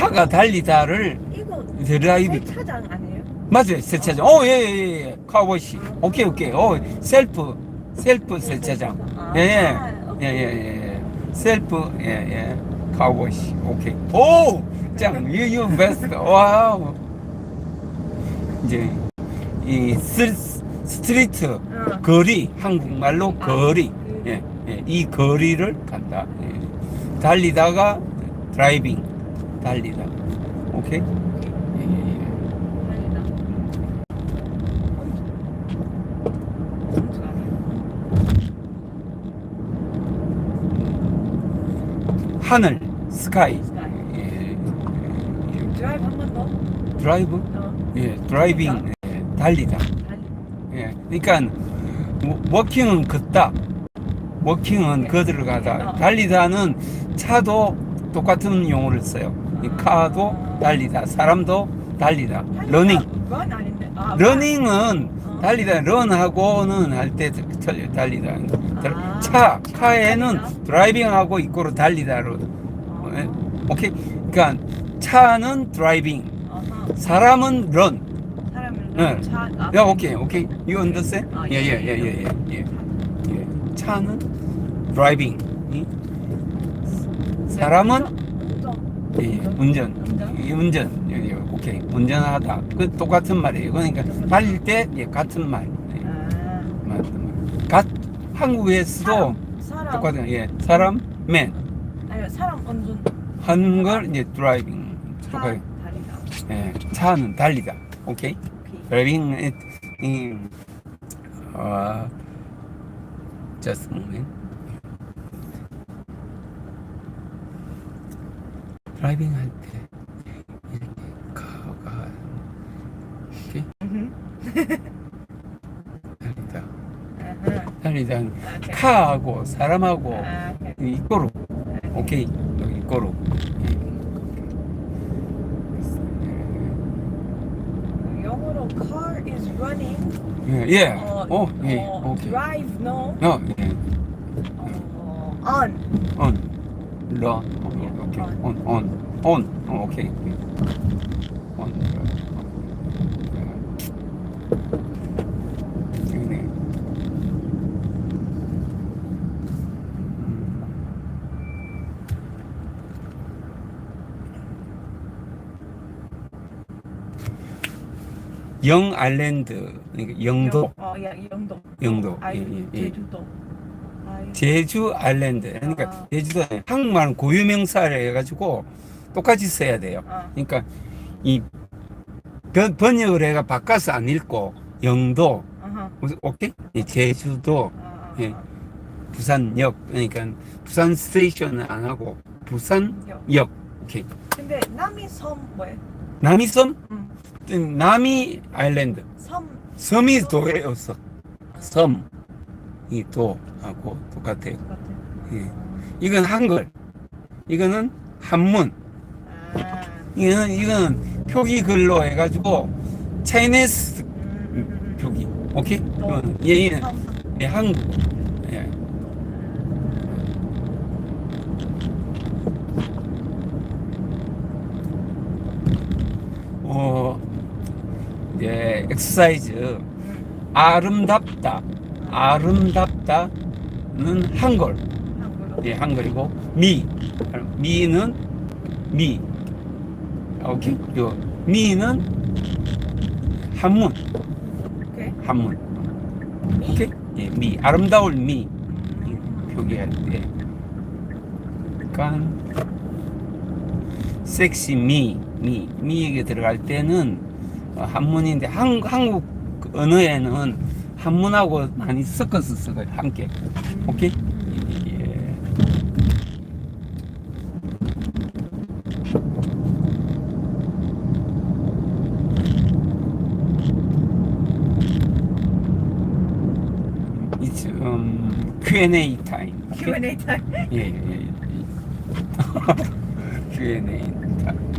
차가 달리다를 이거 드라이브. 세차장 아니에요? 맞아요 세차장. 어 예 예예 예, 예. 카우보이시 오케이 오케이. 어 셀프 셀프 세차장. 아, 예예. 오케이. 예예 예 셀프 예예. 카우보이시. 오케이. 오짱 유유 베스트 와우. 이제 이 스, 스트리트 응. 거리 한국말로 아, 거리. 그- 예, 예, 이 거리를 간다. 예. 달리다가 드라이빙 달리다 오케이. 하늘 스카이. 예, 드라이브 한 번 더. 예. 드라이브 어. 예, 드라이빙 예, 달리다 달리. 예, 그러니까 워- 워킹은 걷다 워킹은 거들어 가다 어. 달리다는 차도 똑같은 용어를 써요 이 카도 달리다 사람도 달리다 러닝 런 아닌데. 아, 러닝은 어. 달리다 런하고는 할 때 달리다 아. 차 카에는 달리다. 드라이빙하고 이꼬로 달리다로 어. 예? 오케이 그러니까 차는 드라이빙 어허. 사람은 런 사람은 네. 차. 아, 야, 오케이, 오케이. You understand? 아, 예, 예, 예, 예, 예, 예. 예. 차는 드라이빙. 이? 사람은. 예, 예, 운전. 운전. 예, 운전. 예, 예, 오케이. 운전하다. 그 똑같은 말이에요. 그러니까 달릴 때 예, 같은 말. 예, 아. 맞, 갓 한국에서도 사람. 똑같은 예, 사람 맨. 아니 사람 운전. 하는 걸 이제 드라이빙. 차 똑같아요. 예, 차는 달리다. 오케이. it in uh, just a moment. 드라이빙 할 때 이렇게 가가 이렇게 달리다. 달리다. 카하고 사람하고 아, 오케이. 이꼬로 오케이 여기 이꼬로 영어로 car is running. 예, 예. 어, 오, 예, 어, 오케이. drive no. 어, 예. 어, on. on, run, 오케이, on, 어, 오케이, 오케이. on, 네. 영 아일랜드, 그러니까 영도, 영, 어, 야, 영도. 영도, 아, 예, 예, 예. 제주도. 제주 아일랜드. 그러니까 아. 제주도 한국말은 고유명사를 해가지고 똑같이 써야 돼요. 어. 그러니까 이 번- 번역을 해가 바꿔서 안 읽고 영도, 어허. 오케이? 이 제주도, 어, 예. 어, 부산역. 그러니까 부산 스테이션은 안 하고 부산역. 어. 오케이. 근데 남이 섬 뭐예요? 남이섬, 응. 남이 아일랜드. 섬. 섬이 도예였어. 섬. 이 도하고 똑같아요. 같아. 예. 이건 한글. 이거는 한문. 아. 이거는, 이거는 표기 글로 해가지고, 차이니스 음, 음, 표기. 오케이? 또. 이거는 예, 한국. 예. 어, 예, 엑서사이즈. 음. 아름답다. 아름답다는 한글. 예, 한글이고, 미. 미는 미. 오케이? 요, 미는 한문. 오케이. 한문. 오케이? 예, 미. 아름다울 미. 표기할 때. 그러니까, 섹시 미. 미. 미에게 들어갈 때는 어, 한문인데, 한, 한국 언어에는 한문하고 많이 섞어서 써요. 함께. 오케이? 예. Um, Q&A time. 오케이? Q&A 타임. 예, 예, 예. Q&A.